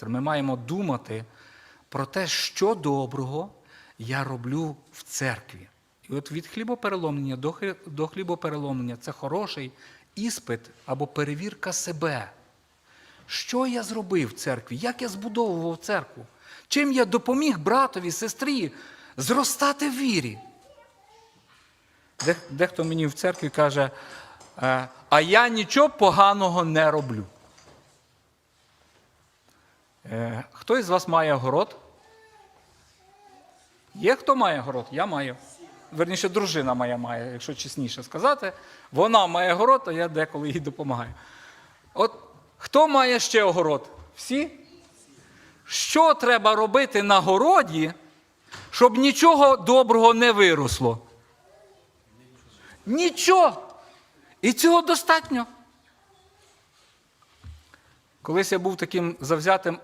сестри, ми маємо думати про те, що доброго я роблю в церкві. І от від хлібопереломлення до хлібопереломлення це хороший іспит або перевірка себе. Що я зробив в церкві? Як я збудовував церкву? Чим я допоміг братові, сестрі зростати в вірі? Дехто мені в церкві каже, «Е, а я нічого поганого не роблю. Е, Хто із вас має город? Є хто має город? Я маю. Верніше, дружина моя має, якщо чесніше сказати. Вона має город, а я деколи їй допомагаю. От хто має ще огород? Всі? Що треба робити на городі, щоб нічого доброго не виросло? Нічого. І цього достатньо. Колись я був таким завзятим